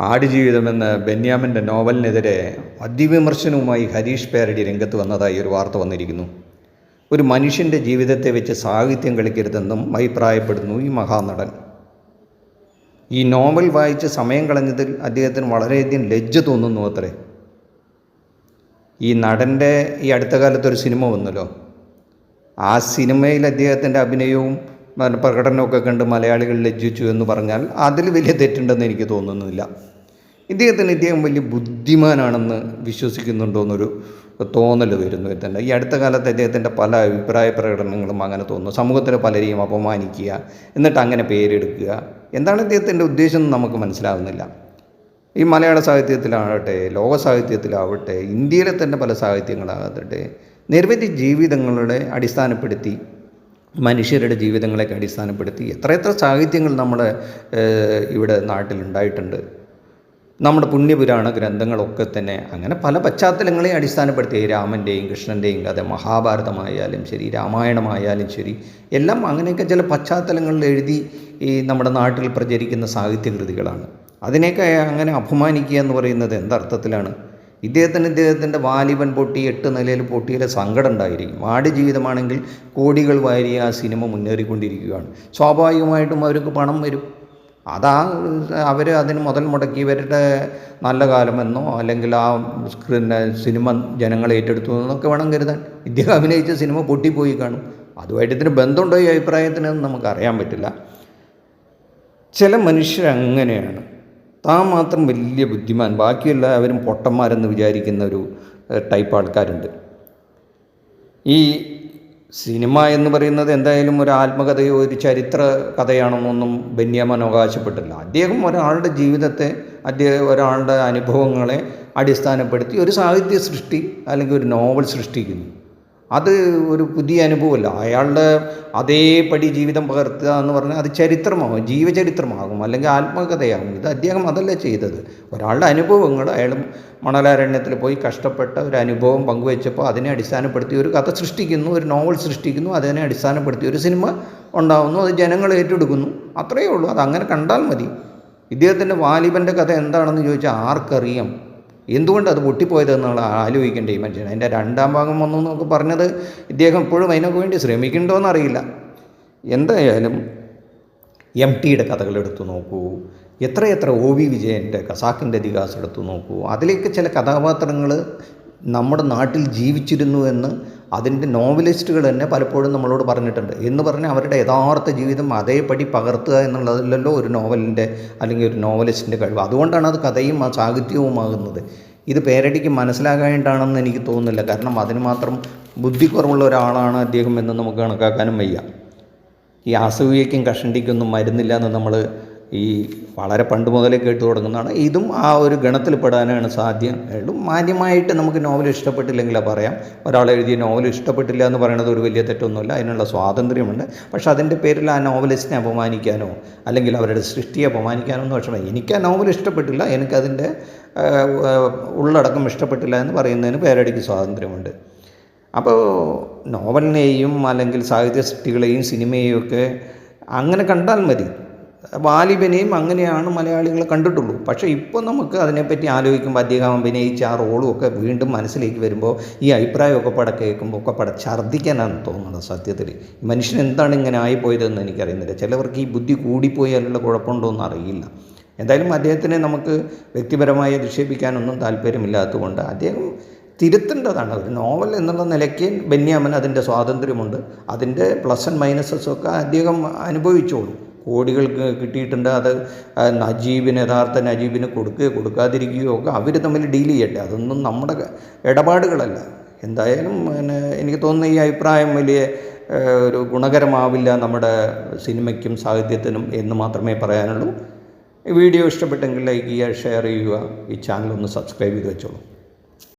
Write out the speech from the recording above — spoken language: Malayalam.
ആടുജീവിതം എന്ന ബെന്യാമിന്റെ നോവലിനെതിരെ അതിവിമർശനവുമായി ഹരീഷ് പേരടി രംഗത്ത് വന്നതായി ഒരു വാർത്ത വന്നിരിക്കുന്നു. ഒരു മനുഷ്യന്റെ ജീവിതത്തെ വെച്ച് സാഹിത്യം കളിക്കരുതെന്നും അഭിപ്രായപ്പെടുന്നു ഈ മഹാനടൻ. ഈ നോവൽ വായിച്ച് സമയം കളഞ്ഞതിൽ അദ്ദേഹത്തിന് വളരെയധികം ലജ്ജ തോന്നുന്നു അത്രേ. ഈ നടന്റെ ഈ അടുത്ത കാലത്തൊരു സിനിമ വന്നല്ലോ. ആ സിനിമയിൽ അദ്ദേഹത്തിന്റെ അഭിനയവും പ്രകടനമൊക്കെ കണ്ട് മലയാളികൾ ലജ്ജിച്ചു എന്ന് പറഞ്ഞാൽ അതിൽ വലിയ തെറ്റുണ്ടെന്ന് എനിക്ക് തോന്നുന്നില്ല. ഇദ്ദേഹത്തിന് ഇദ്ദേഹം വലിയ ബുദ്ധിമാനാണെന്ന് വിശ്വസിക്കുന്നുണ്ടോ എന്നൊരു തോന്നൽ വരുന്നു തന്നെ ഈ അടുത്ത കാലത്ത് അദ്ദേഹത്തിന്റെ പല അഭിപ്രായ പ്രകടനങ്ങളും അങ്ങനെ തോന്നുന്നു. സമൂഹത്തിലെ പലരെയും അപമാനിക്കുക എന്നിട്ട് അങ്ങനെ പേരെടുക്കുക. എന്താണ് ഇദ്ദേഹത്തിന്റെ ഉദ്ദേശം എന്ന് നമുക്ക് മനസ്സിലാകുന്നില്ല ഈ മലയാള സാഹിത്യത്തിലാവട്ടെ ലോക സാഹിത്യത്തിലാവട്ടെ ഇന്ത്യയിലെ തന്നെ പല സാഹിത്യങ്ങളാകട്ടെ നിരവധി ജീവിതങ്ങളുടെ അടിസ്ഥാനപ്പെടുത്തി മനുഷ്യരുടെ ജീവിതങ്ങളെയൊക്കെ അടിസ്ഥാനപ്പെടുത്തി എത്രയെത്ര സാഹിത്യങ്ങൾ നമ്മുടെ ഇവിടെ നാട്ടിലുണ്ടായിട്ടുണ്ട്. നമ്മുടെ പുണ്യപുരാണ ഗ്രന്ഥങ്ങളൊക്കെ തന്നെ അങ്ങനെ പല പശ്ചാത്തലങ്ങളെയും അടിസ്ഥാനപ്പെടുത്തി രാമന്റെയും കൃഷ്ണന്റെയും കഥ മഹാഭാരതമായാലും ശരി രാമായണമായാലും ശരി എല്ലാം അങ്ങനെയൊക്കെ ചില പശ്ചാത്തലങ്ങളിൽ എഴുതി ഈ നമ്മുടെ നാട്ടിൽ പ്രചരിക്കുന്ന സാഹിത്യകൃതികളാണ്. അതിനെയൊക്കെ അങ്ങനെ അപമാനിക്കുക എന്ന് പറയുന്നത് എന്തർത്ഥത്തിലാണ് ഇദ്ദേഹത്തിന് ഇദ്ദേഹത്തിന്റെ വാലിബൻ പൊട്ടി എട്ട് നിലയിൽ പൊട്ടിയിലെ സങ്കടം ഉണ്ടായിരിക്കും. ആട് ജീവിതമാണെങ്കിൽ കോടികൾ വാരി ആ സിനിമ മുന്നേറിക്കൊണ്ടിരിക്കുകയാണ്. സ്വാഭാവികമായിട്ടും അവർക്ക് പണം വരും. അതാ അവർ അതിന് മുതൽ മുടക്കി ഇവരുടെ നല്ല കാലമെന്നോ അല്ലെങ്കിൽ ആ സ്ക്രീൻ സിനിമ ജനങ്ങൾ ഏറ്റെടുത്തു എന്നൊക്കെ വേണം കരുതാൻ. ഇദ്ദേഹം അഭിനയിച്ച സിനിമ പൊട്ടിപ്പോയി കാണും. അതുമായിട്ട് ഇതിന് ബന്ധമുണ്ടോ ഈ നമുക്ക് അറിയാൻ പറ്റില്ല. ചില മനുഷ്യർ അങ്ങനെയാണ്. താൻ മാത്രം വലിയ ബുദ്ധിമാൻ. ബാക്കിയെല്ലാവരും പൊട്ടന്മാരെന്ന് വിചാരിക്കുന്ന ഒരു ടൈപ്പ് ആൾക്കാരുണ്ട്. ഈ സിനിമ എന്ന് പറയുന്നത് എന്തായാലും ഒരു ആത്മകഥയോ ഒരു ചരിത്ര കഥയാണെന്നൊന്നും ബെന്യാമൻ അവകാശപ്പെട്ടില്ല അദ്ദേഹം ഒരാളുടെ ജീവിതത്തെ അദ്ദേഹം ഒരാളുടെ അനുഭവങ്ങളെ അടിസ്ഥാനപ്പെടുത്തി ഒരു സാഹിത്യ സൃഷ്ടി അല്ലെങ്കിൽ ഒരു നോവൽ സൃഷ്ടിക്കുന്നു. അത് ഒരു പുതിയ അനുഭവമല്ല. അയാളുടെ അതേപടി ജീവിതം പകർത്തുക എന്ന് പറഞ്ഞാൽ അത് ചരിത്രമാകും ജീവചരിത്രമാകും അല്ലെങ്കിൽ ആത്മകഥയാകും. ഇത് അദ്ദേഹം അതല്ല ചെയ്തത്. ഒരാളുടെ അനുഭവങ്ങൾ അയാൾ മണലാരണ്യത്തിൽ പോയി കഷ്ടപ്പെട്ട ഒരു അനുഭവം പങ്കുവെച്ചപ്പോൾ അതിനെ അടിസ്ഥാനപ്പെടുത്തി ഒരു കഥ സൃഷ്ടിക്കുന്നു ഒരു നോവൽ സൃഷ്ടിക്കുന്നു അതിനെ അടിസ്ഥാനപ്പെടുത്തി ഒരു സിനിമ ഉണ്ടാകുന്നു അത് ജനങ്ങൾ ഏറ്റെടുക്കുന്നു. അത്രയേ ഉള്ളൂ. അത് അങ്ങനെ കണ്ടാൽ മതി. ഇദ്ദേഹത്തിന്റെ വാലിബന്റെ കഥ എന്താണെന്ന് ചോദിച്ചാൽ ആർക്കറിയാം. എന്തുകൊണ്ട് അത് പൊട്ടിപ്പോയതെന്നുള്ള ആലോചിക്കേണ്ട ഈ മനുഷ്യൻ. അതിന്റെ രണ്ടാം ഭാഗം വന്നു എന്നൊക്കെ പറഞ്ഞത് ഇദ്ദേഹം ഇപ്പോഴും അതിനൊക്കെ വേണ്ടി ശ്രമിക്കുന്നുണ്ടോ എന്നറിയില്ല എന്തായാലും എം ടിയുടെ കഥകൾ എടുത്തു നോക്കൂ. എത്രയെത്ര ഒ വി വിജയന്റെ ഖസാക്കിന്റെ ഇതിഹാസം എടുത്തു നോക്കൂ. അതിലേക്ക് ചില കഥാപാത്രങ്ങൾ നമ്മുടെ നാട്ടിൽ ജീവിച്ചിരുന്നു എന്ന് അതിന്റെ നോവലിസ്റ്റുകൾ തന്നെ പലപ്പോഴും നമ്മളോട് പറഞ്ഞിട്ടുണ്ട്. എന്ന് പറഞ്ഞാൽ അവരുടെ യഥാർത്ഥ ജീവിതം അതേപടി പകർത്തുക എന്നുള്ളതല്ലല്ലോ ഒരു നോവലിന്റെ അല്ലെങ്കിൽ ഒരു നോവലിസ്റ്റിന്റെ കഴിവ്. അതുകൊണ്ടാണ് അത് കഥയും ആ സാഹിത്യവുമാകുന്നത്. ഇത് പേരടിക്ക് മനസ്സിലാകാനായിട്ടാണെന്ന് എനിക്ക് തോന്നുന്നില്ല. കാരണം അതിന് മാത്രം ബുദ്ധിക്കുറവുള്ള ഒരാളാണ് അദ്ദേഹം എന്ന് നമുക്ക് കണക്കാക്കാനും വയ്യ. ഈ അസൂയയ്ക്കും കഷണ്ടിക്കൊന്നും മരുന്നില്ല എന്ന് നമ്മൾ ഈ വളരെ പണ്ട് മുതലേ കേട്ടു തുടങ്ങുന്നതാണ്. ഇതും ആ ഒരു ഗണത്തിൽ പെടാനാണ് സാധ്യം. ഉള്ളൂ മാന്യമായിട്ട് നമുക്ക് നോവൽ ഇഷ്ടപ്പെട്ടില്ലെങ്കിൽ പറയാം. ഒരാൾ എഴുതിയ നോവൽ ഇഷ്ടപ്പെട്ടില്ല എന്ന് പറയുന്നത് ഒരു വലിയ തെറ്റൊന്നുമില്ല. അതിനുള്ള സ്വാതന്ത്ര്യമുണ്ട്. പക്ഷേ അതിന്റെ പേരിൽ ആ നോവലിസ്റ്റിനെ അപമാനിക്കാനോ അല്ലെങ്കിൽ അവരുടെ സൃഷ്ടിയെ അപമാനിക്കാനോ ഒന്നും പക്ഷേ എനിക്ക് ആ നോവൽ ഇഷ്ടപ്പെട്ടില്ല. എനിക്കതിന്റെ ഉള്ളടക്കം ഇഷ്ടപ്പെട്ടില്ല എന്ന് പറയുന്നതിന് പേരടിക്ക് സ്വാതന്ത്ര്യമുണ്ട്. അപ്പോൾ നോവലിനെയും അല്ലെങ്കിൽ സാഹിത്യ സൃഷ്ടികളെയും സിനിമയെയും ഒക്കെ അങ്ങനെ കണ്ടാൽ മതി. വാലിബനെയും അങ്ങനെയാണ് മലയാളികൾ കണ്ടിട്ടുള്ളൂ. പക്ഷേ ഇപ്പോൾ നമുക്ക് അതിനെപ്പറ്റി ആലോചിക്കുമ്പോൾ അദ്ദേഹം അഭിനയിച്ച ആ റോളും ഒക്കെ വീണ്ടും മനസ്സിലേക്ക് വരുമ്പോൾ ഈ അഭിപ്രായമൊക്കെ പട കേൾക്കുമ്പോൾ ഒക്കെ പട ഛർദ്ദിക്കാനാണ് തോന്നുന്നത് സത്യത്തിൽ. മനുഷ്യൻ എന്താണ് ഇങ്ങനെ ആയിപ്പോയതെന്ന് എനിക്കറിയുന്നില്ല. ചിലവർക്ക് ഈ ബുദ്ധി കൂടിപ്പോയാലുള്ള അതിനുള്ള കുഴപ്പമുണ്ടോയെന്ന് അറിയില്ല. എന്തായാലും അദ്ദേഹത്തിനെ നമുക്ക് വ്യക്തിപരമായി അധിക്ഷേപിക്കാനൊന്നും താല്പര്യമില്ലാത്തതുകൊണ്ട് അദ്ദേഹം തിരുത്തേണ്ടതാണ്. ഒരു നോവൽ എന്നുള്ള നിലയ്ക്ക് ബെന്യാമൻ അതിന്റെ സ്വാതന്ത്ര്യമുണ്ട്. അതിന്റെ പ്ലസ് ആൻഡ് മൈനസസ് ഒക്കെ അദ്ദേഹം അനുഭവിച്ചോളൂ. കോടികൾ കിട്ടിയിട്ടുണ്ട്. അത് നജീബിന് യഥാർത്ഥ നജീബിന് കൊടുക്കുകയോ കൊടുക്കാതിരിക്കുകയോ ഒക്കെ അവർ തമ്മിൽ ഡീൽ ചെയ്യട്ടെ. അതൊന്നും നമ്മുടെ ഇടപാടുകളല്ല. എന്തായാലും പിന്നെ എനിക്ക് തോന്നുന്നു ഈ അഭിപ്രായം വലിയ ഒരു ഗുണകരമാവില്ല നമ്മുടെ സിനിമയ്ക്കും സാഹിത്യത്തിനും എന്ന് മാത്രമേ പറയാനുള്ളൂ. വീഡിയോ ഇഷ്ടപ്പെട്ടെങ്കിൽ ലൈക്ക് ചെയ്യുക ഷെയർ ചെയ്യുക. ഈ ചാനൽ ഒന്ന് സബ്സ്ക്രൈബ് ചെയ്ത് വെച്ചോളൂ.